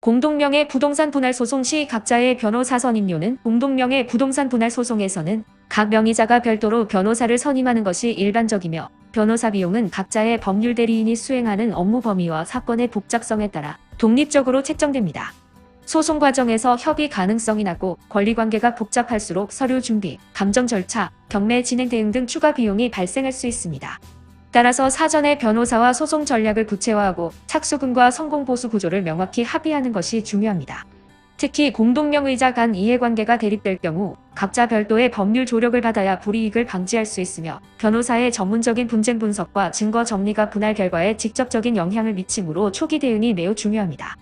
공동명의 부동산 분할 소송 시 각자의 변호사 선임료는 공동명의 부동산 분할 소송에서는 각 명의자가 별도로 변호사를 선임하는 것이 일반적이며 변호사 비용은 각자의 법률 대리인이 수행하는 업무 범위와 사건의 복잡성에 따라 독립적으로 책정됩니다. 소송 과정에서 협의 가능성이 낮고 권리관계가 복잡할수록 서류 준비, 감정 절차, 경매 진행 대응 등 추가 비용이 발생할 수 있습니다. 따라서 사전에 변호사와 소송 전략을 구체화하고 착수금과 성공보수 구조를 명확히 합의하는 것이 중요합니다. 특히 공동명의자 간 이해관계가 대립될 경우 각자 별도의 법률 조력을 받아야 불이익을 방지할 수 있으며 변호사의 전문적인 분쟁 분석과 증거 정리가 분할 결과에 직접적인 영향을 미치므로 초기 대응이 매우 중요합니다.